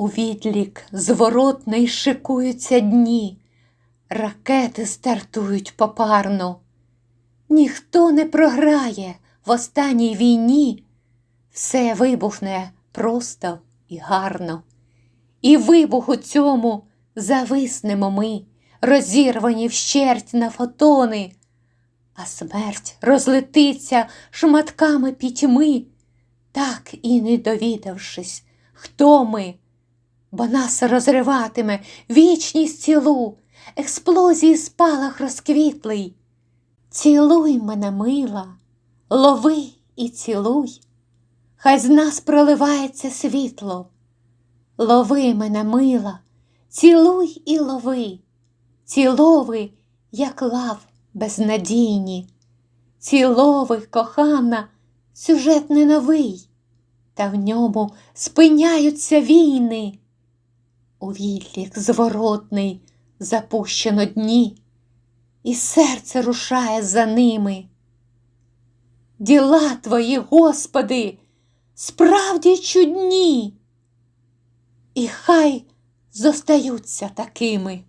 У відлік зворотний шикуються дні, ракети стартують попарно. Ніхто не програє в останній війні, все вибухне просто і гарно. І вибуху цьому зависнемо ми, розірвані вщерть на фотони, а смерть розлетиться шматками пітьми, так і не довідавшись, хто ми, бо нас розриватиме вічність цілу, експлозії спалах розквітлий. Цілуй мене, мила, лови і цілуй, хай з нас проливається світло. Лови мене, мила, цілуй і лови, цілови, як лав безнадійні, цілови, кохана, сюжет не новий, та в ньому спиняються війни. У відлік зворотний запущено дні, і серце рушає за ними. Діла твої, Господи, справді чудні, і хай зостаються такими.